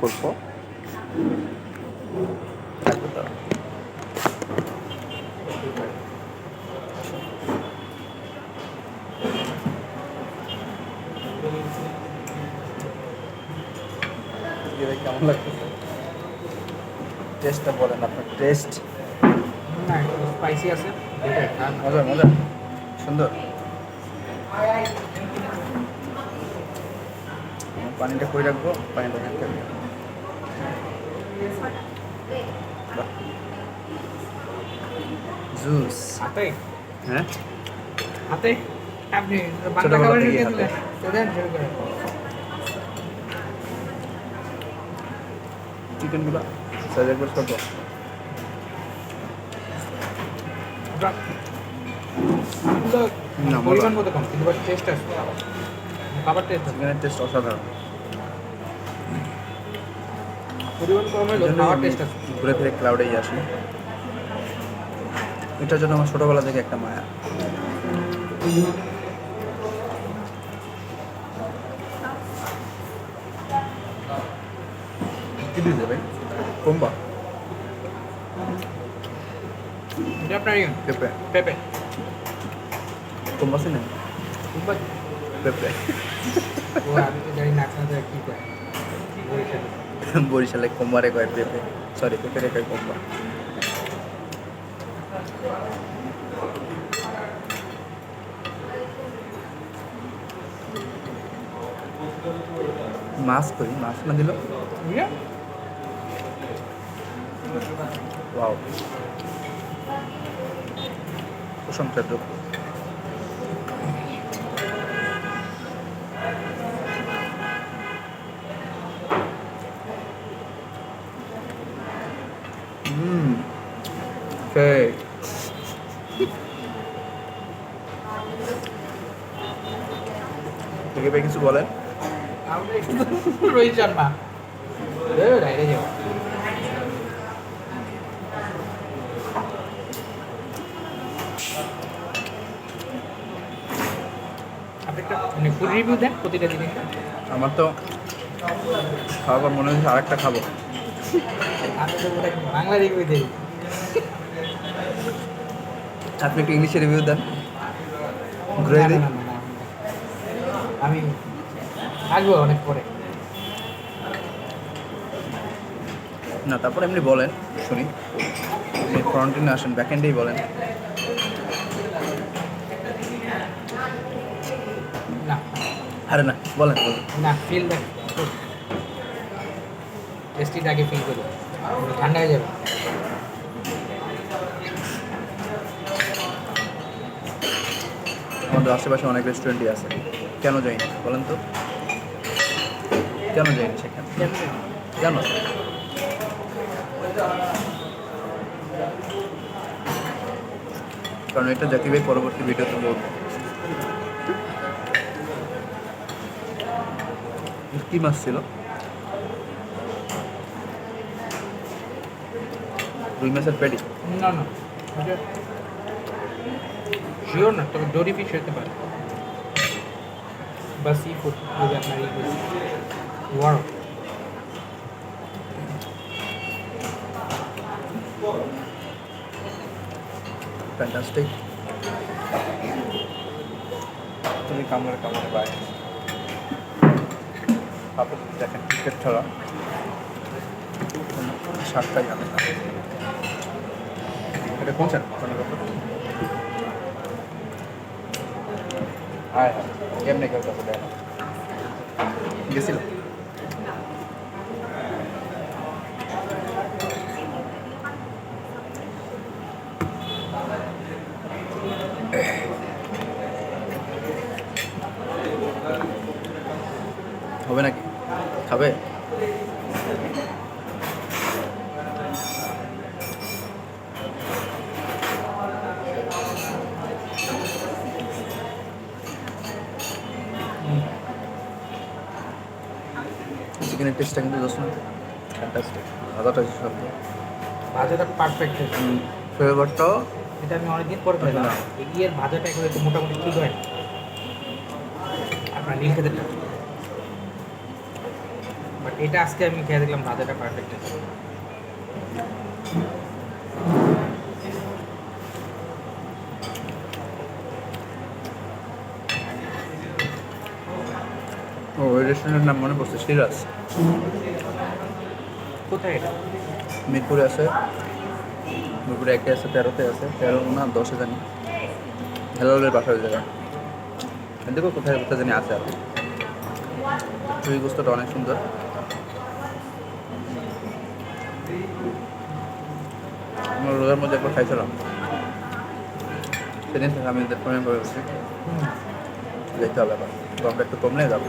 করব থাকবে তো। এটা কেমন লাগতেছে টেস্টটা বলেন আপনার টেস্ট। না স্পাইসি আছে। মজা মজা। সুন্দর। পানিটা কই রাখব? পানিটা রাখতে হবে। জুস। হাতে? হ্যাঁ? হাতে? আপনি বাংলা খাবার থেকেই দিলেন। তো দেন শুরু করেন। চিকেনগুলো। পরিমাণ মতো কম কিন্তু টেস্ট আছে। খাবার টেস্ট চিকেনের টেস্ট অসাধারণ। ঘুরে ফিরে ক্লাউডেই আসি। এটার জন্য আমার ছোটবেলা থেকে একটা মায়া। কি দিয়েছে ভাই কম্বা। পেঁপে। পেঁপে। কম্বা আছে না পেঁপে। ও আমি তো জানি না আপনাদের কি করে বরিশালে। কম্বারে কয় পেঁপে সরি পেঁপে কয় কম্বা মাছ করি মাছ না দিল বুঝলে? ভাই কিছু বলেন। আমরা একটু রোহিত শর্মা একটা ফুল রিভিউ দেন প্রতিটা জিনিস আমার তো খাওয়ার মনে হচ্ছে আরেকটা খাব। আমি তো ওটা বাংলা রিভিউ দিই। আপনি একটু ইংলিশে রিভিউ দেন। ঘুরে দিই আমি আসব অনেক পরে। না তারপর এমনি বলেন শুনি। ফ্রন্ট এন্ডে আসেন ব্যাক এন্ডেই বলেন। না। আরে না বলেন বলেন। না ফিল দেখ টেস্টিটা আগে ফিল করি ঠান্ডা হয়ে যাবে। আমাদের আশেপাশে অনেক রেস্টুরেন্টই আছে। কেন যাই না? বলেন তো। কেন যাই না সেখানে? কেন কারণ এটা জাতি ভাই পরবর্তী ভিডিওতে বলব। কি মাছ ছিল? রুই মাছের পেটি? না না শিওর না তবে ডোরি ফিশ হতে পারে। বা সি ফুড যদি আপনার ই করে ওয়ার ফ্যান্টাস্টিক তুমি কামড়ে কামড়ে বাই আপনি দেখেন ক্রিকেট খেলা সাতটাই জানে না এটা কোন চ্যানেল হ্যাঁ হ্যাঁ এমনি কেউ কাছে দেয় গেছিল। হবে নাকি? খাবে? চিকেনের টেস্টটা কিন্তু দোষ না ফ্যান্টাস্টিক আদাটা সব। ভাজাটা পারফেক্ট ফ্লেভারটাও এটা আমি অনেকদিন পরে খেলাম। এই ইয়ের ভাজাটা করে একটু মোটামুটি ঠিক হয়। আপনার নীল খেতে বাট এটা আজকে আমি খেয়ে দেখলাম ভাজাটা পারফেক্ট আছে ও ওই রেস্টুরেন্টের নাম মনে পড়ছে সিরাজ। কোথায় এটা? মিরপুরে আছে। মিরপুরে একে আছে তেরোতে আছে। তেরো না দশে জানি। হেলালের বাসা ওই জায়গায়। দেখো কোথায় কোথায় জানি আছে আর চুই গোস্তটা অনেক সুন্দর। আমরা রোজার মধ্যে একবার খাইছিলাম। সেদিন থেকে আমি ফোনে করে বসছি দেখতে হবে আবার। গরমটা একটু কমলে যাবে।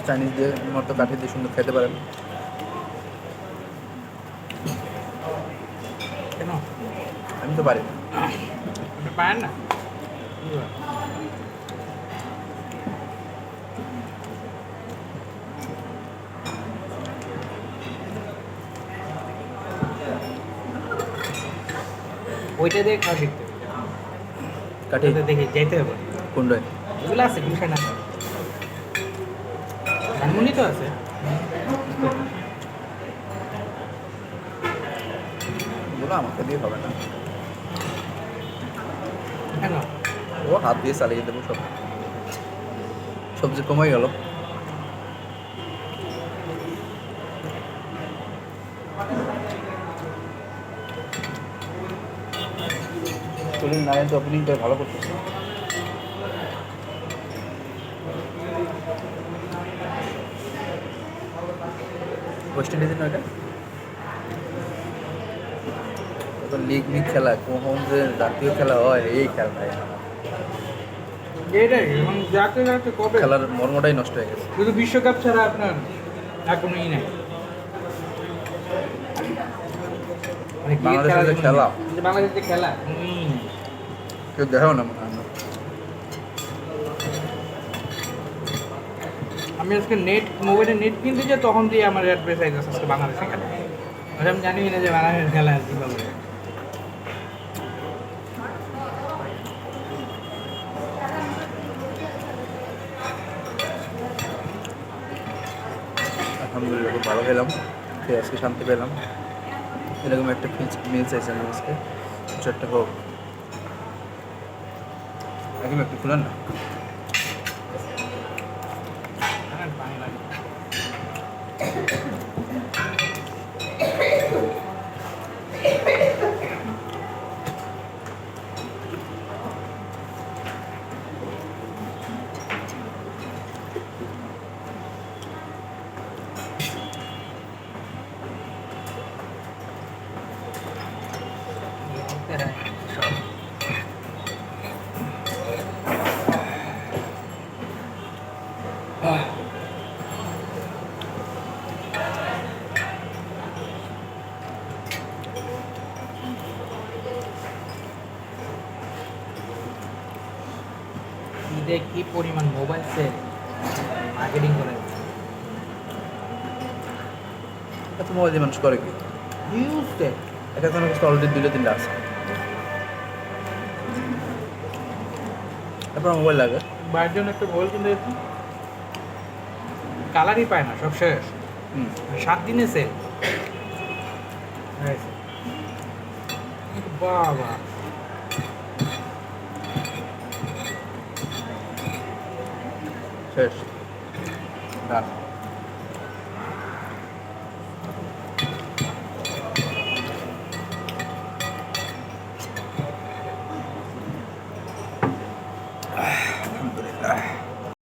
আপনি তো চাইনিজ দিয়ে মতো কাঠি দিয়ে সুন্দর খেতে পারেন। কেন? আমি তো পারি না। আপনি পারেন না? ওইটা দিয়ে খাওয়া শিখতে। কাঠি দেখে যেতে হবে। কোনটায়? এগুলো আছে গুলশান আছে ধানমন্ডি তো আছে। ওগুলো আমাকে দিয়ে হবে না। কেন? ও হাত দিয়ে চালিয়ে দেবো সব। সবজি কমে গেল। নারায়ণ তো ওপেনিংটা ভালো করতেছে। ওয়েস্ট ইন্ডিজের না এটা লিগ মিগ খেলা কখন যে জাতীয় খেলা হয় এই খেলা ভাই এটাই এখন কবে? খেলার মর্মটাই নষ্ট হয়ে গেছে। শুধু বিশ্বকাপ ছাড়া আপনার আর কোনো ই নাই। মানে বাংলাদেশের যে খেলা। বাংলাদেশের যে খেলা কোনো কেউ দেখাও না মনে হয় না। আমি আজকে নেট মোবাইলে নেট কিনতে যাই, তখন দিয়ে আমার অ্যাডভার্টাইজ আছে আজকে বাংলাদেশে খেলা। আর আমি জানি না যে বাংলাদেশের খেলা আর কীভাবে আলহামদুলিল্লাহ, খুব ভালো খেলাম। খেয়ে আজকে শান্তি পেলাম। এরকম একটা মিল চাইছিলাম আজকে। কিছু একটা হোক। একদম একটু খুলেন না। ঈদে কি পরিমাণ মোবাইল সেল মার্কেটিং করে? এত মোবাইল দিয়ে মানুষ করে কি? সেল এটা কোনো কিছু অলরেডি দুটো তিনটা আছে। তারপর মোবাইল লাগে? বাইরের জন্য একটা মোবাইল কিনতে যেত কালারই পায় না সব শেষ। হুম। সাত দিনে সেল বাবা। শেষ ডান